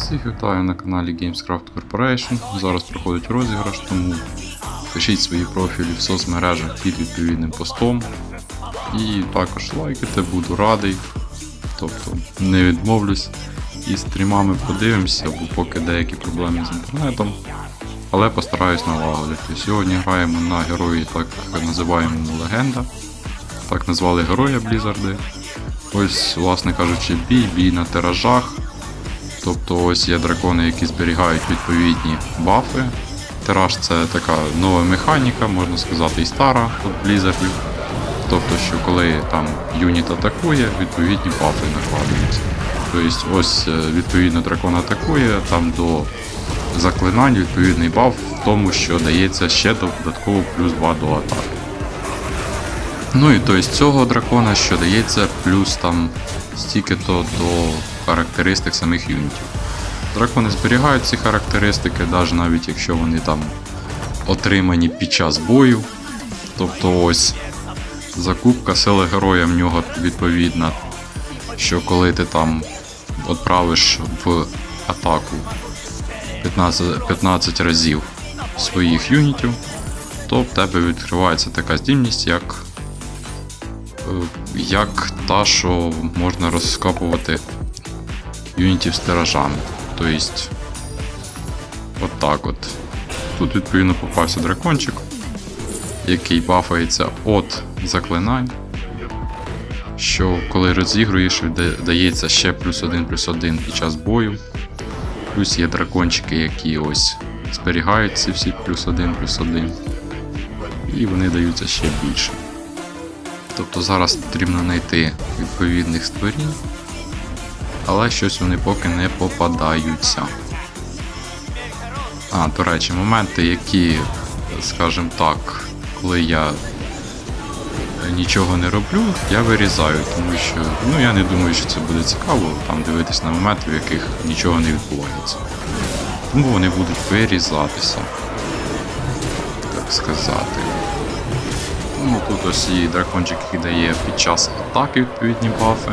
Всіх вітаю на каналі Gamescraft Corporation. Зараз проходить розіграш, тому пишіть свої профілі в соцмережах під відповідним постом. І також лайкайте, буду радий. Тобто не відмовлюсь. І стрімами подивимося, бо поки деякі проблеми з інтернетом. Але постараюсь налагодити. Сьогодні граємо на герої, так називаємо легенда. Так назвали героя Блізарди. Ось, власне кажучи, бій, бій на тиражах. Тобто ось є дракони, які зберігають відповідні бафи. Тираж це така нова механіка, можна сказати, і стара от Blizzardів. Тобто, що коли там юніт атакує, відповідні бафи накладуються. Тобто ось е, відповідно дракон атакує, там до заклинань відповідний баф в тому, що дається ще додатково плюс 2 до атаки. Ну і то з цього дракона, що дається, плюс там стільки-то до характеристик самих юнітів. Дракони зберігають ці характеристики, навіть якщо вони там отримані під час бою. Тобто ось закупка сили героя в нього відповідна, що коли ти там відправиш в атаку 15, 15 разів своїх юнітів, то в тебе відкривається така здібність, як е, як та, що можна розкопувати юнітів з тиражами. Тобто, от так от. Тут відповідно попався дракончик, який бафається від заклинань. Що коли розігруєш, дається ще плюс один плюс один під час бою. Плюс є дракончики, які ось зберігають ці всі плюс один плюс один. І вони даються ще більше. Тобто зараз потрібно знайти відповідних створінь, але щось вони поки не попадаються. А, до речі, моменти, які, скажімо так, коли я нічого не роблю, я вирізаю, тому що ну, я не думаю, що це буде цікаво там дивитись на моменти, в яких нічого не відбувається. Тому вони будуть вирізатися, так сказати. Ну, тут ось і дракончик, який дає під час атаки відповідні бафи.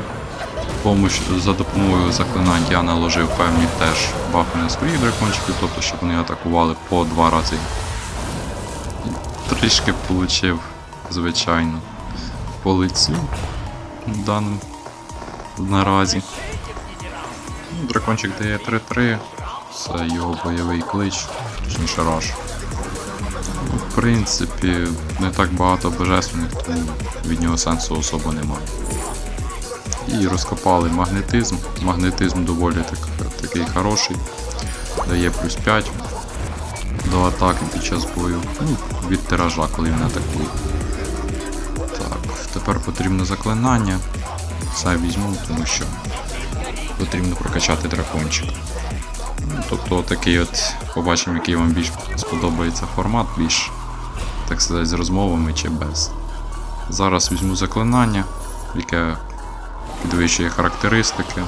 Помощ за допомогою заклинань я наложив певні теж бафи на своїх дракончиків, тобто щоб вони атакували по два рази. Трішки получив, звичайно, по лицю в даному наразі. Ну, Дракончик дає 3-3, це його бойовий клич, точніше раш. Ну, В принципі, не так багато божественних, тому від нього сенсу особо немає. І розкопали магнетизм. Магнетизм доволі так, такий хороший. Дає плюс 5 до атаки під час бою. Ну, від тиража, коли він атакує. Так, тепер потрібно заклинання. Це візьму, тому що потрібно прокачати дракончик. Ну, тобто такий от побачимо, який вам більш сподобається формат, більш, так сказати, з розмовами чи без. Зараз візьму заклинання, яке підвищує характеристики.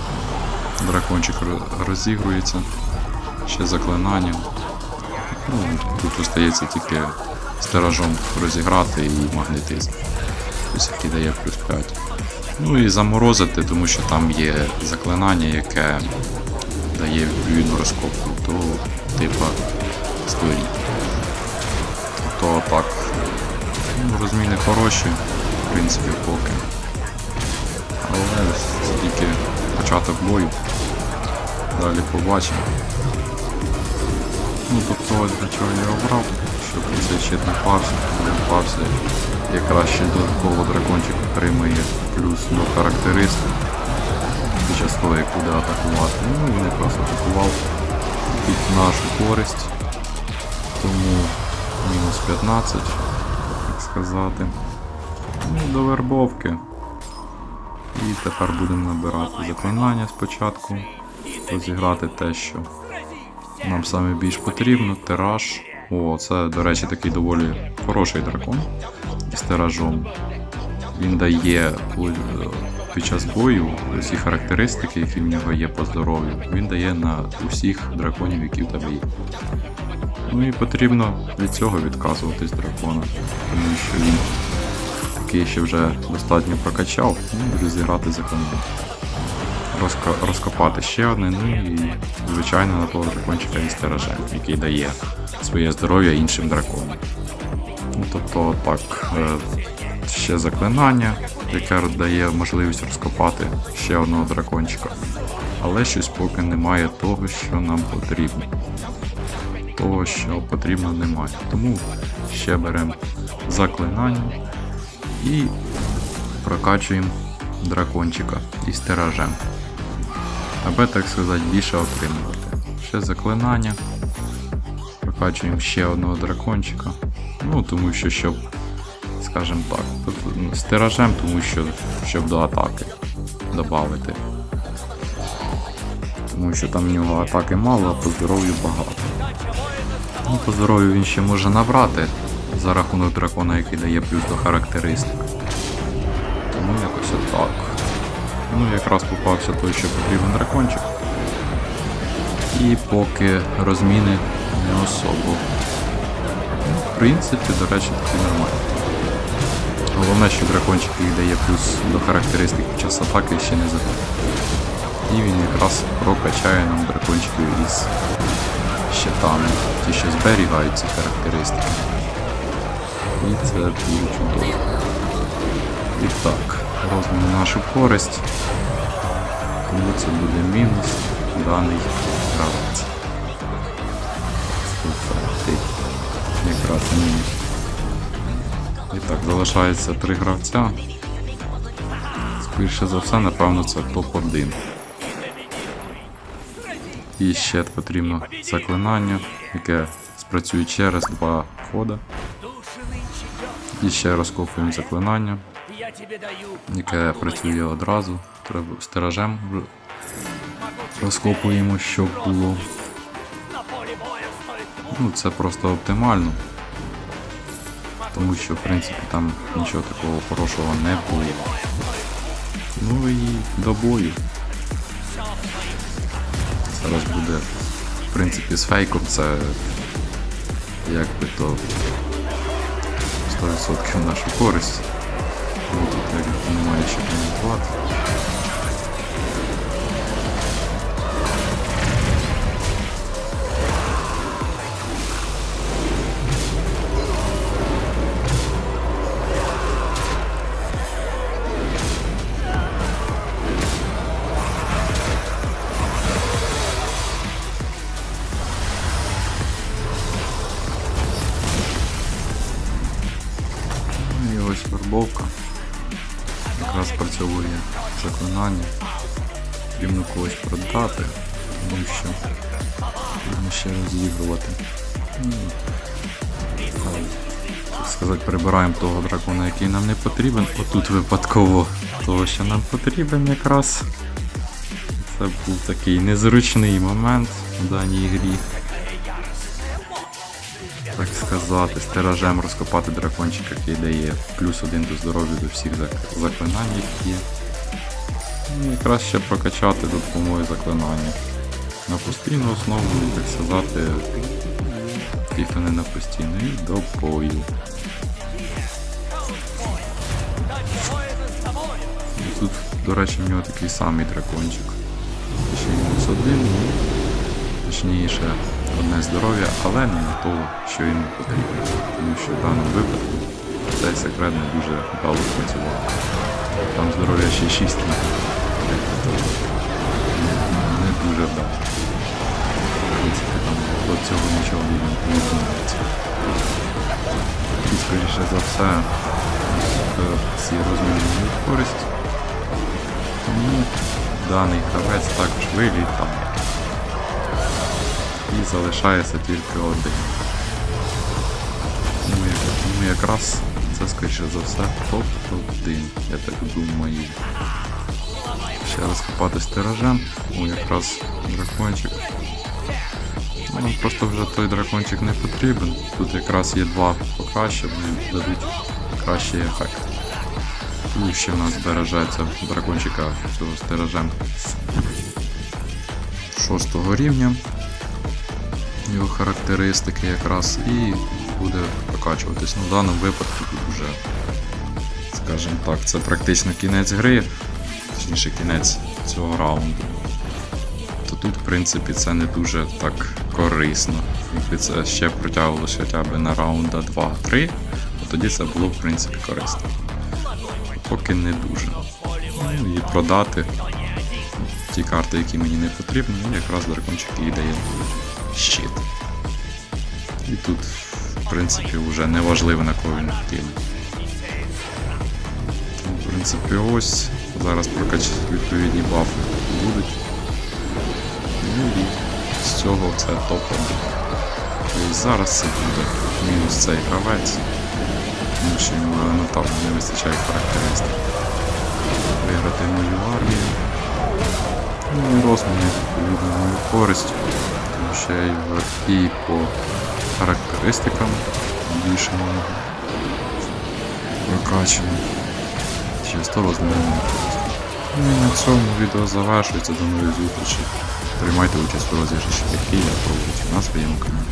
Дракончик розігрується. Ще заклинання. Ну, тут остається тільки стиражом розіграти і магнетизм. Ось який дає плюс 5. Ну і заморозити, тому що там є заклинання, яке дає відповідну розкопку до типа створінь. Тобто так. Ну, розміни хороші, в принципі, поки. Але це тільки початок бою. Далі побачимо. Ну, тобто ось для чого я обрав, щоб цей щит не парся, не парся. Якраз ще додатково дракончик отримує плюс до характеристик під час того, як буде атакувати. Ну він якраз атакував під нашу користь. Тому мінус 15, так сказати. Ну, до вербовки. І тепер будемо набирати заклинання спочатку. Розіграти те, що нам саме більш потрібно. Тираж. О, це, до речі, такий доволі хороший дракон з тиражом. Він дає е, під час бою усі характеристики, які в нього є по здоров'ю, він дає на усіх драконів, які в тебе є. Ну і потрібно від цього відказуватись дракона, тому що він такий ще вже достатньо прокачав, ну, буде зіграти заклинання. розко- розкопати ще одне, ну і звичайно на того дракончика і стережем, який дає своє здоров'я іншим драконам. Ну, тобто так, е, ще заклинання, яке дає можливість розкопати ще одного дракончика. Але щось поки немає того, що нам потрібно. Того, що потрібно, немає. Тому ще беремо заклинання і прокачуємо дракончика із тиражем. Аби, так сказати, більше отримувати. Ще заклинання. Прокачуємо ще одного дракончика. Ну, тому що щоб, скажімо так, тут, ну, з тиражем, тому що щоб до атаки додати. Тому що там в нього атаки мало, а по здоров'ю багато. Ну, по здоров'ю він ще може набрати за рахунок дракона, який дає плюс до характеристик. Тому якось отак. Ну, якраз попався той, що потрібен дракончик. І поки розміни не особо. Ну, в принципі, до речі, таки нормально. Головне, що дракончик їй дає плюс до характеристик під час атаки ще не забив. І він якраз прокачає нам дракончиків із щитами, ті, що зберігають ці характеристики. І це дуже чудово. І так, розмін на нашу користь. Тому це буде мінус даний гравець. Слухай, якраз мінус. І так, залишається три гравця. Скоріше за все, напевно, це топ-1. І ще потрібно заклинання, яке спрацює через два хода. І ще розкопуємо заклинання, яке працює одразу. Треба стиражем розкопуємо, щоб було. Ну, це просто оптимально. Тому що, в принципі, там нічого такого хорошого не було. Ну і до бою. Зараз буде, в принципі, з фейком це як би то 100% нашу користь. Вот тут як немає що коментувати. Заклинання. Потрібно когось продати, тому що потрібно ще розігрувати. Ну, сказати, прибираємо того дракона, який нам не потрібен. Отут випадково того, що нам потрібен якраз. Це був такий незручний момент в даній грі. Так сказати, стиражем розкопати дракончика, який дає плюс один до здоров'я до всіх заклинань, які є. Ну, і краще прокачати допомогою заклинання. На постійну основу, так сказати, ті, не на постійну, і до бою. І тут, до речі, в нього такий самий дракончик. Ще мінус один, ну, точніше, одне здоров'я, але не на того, що йому потрібно. Тому що в даному випадку цей секрет не дуже вдало працював. Там здоров'я ще 6 не дуже вдало. В принципі, там до цього нічого не змінюється. І скоріше за все, е, ці користь. Тому даний гравець також вилітає. І залишається тільки один. Ну, ну якраз це скоріше за все топ-1, я так думаю. Ще раз копати стиражем. О, якраз дракончик. Ну, Нам просто вже той дракончик не потрібен. Тут якраз є два покраще, вони дадуть кращий ефект. Ну, ще в нас збережеться дракончика цього стиражем шостого рівня. Його характеристики якраз і буде прокачуватись. Ну, в даному випадку тут вже, скажімо так, це практично кінець гри, точніше кінець цього раунду, то тут, в принципі, це не дуже так корисно. Якби це ще протягувалося хоча б на раунда 2-3, то тоді це було, в принципі, корисно. Поки не дуже. Ну і продати ті карти, які мені не потрібні, і якраз дракончик і дає щит. І тут, в принципі, вже не важливо на кого він кине. Принципі, ось зараз прокач відповідні бафи будуть. Ну і з цього це топ-1. І зараз це буде мінус цей гравець, тому що йому елементарно не вистачає характеристик. Виграти мою армію. Ну і розміни відповідно мою користь, тому що я його і по характеристикам більше можу прокачую. Чисто розмірено. Ну і на цьому відео завершується. До нових зустрічей. Приймайте участь у розіграші, які я проводжу на своєму каналі.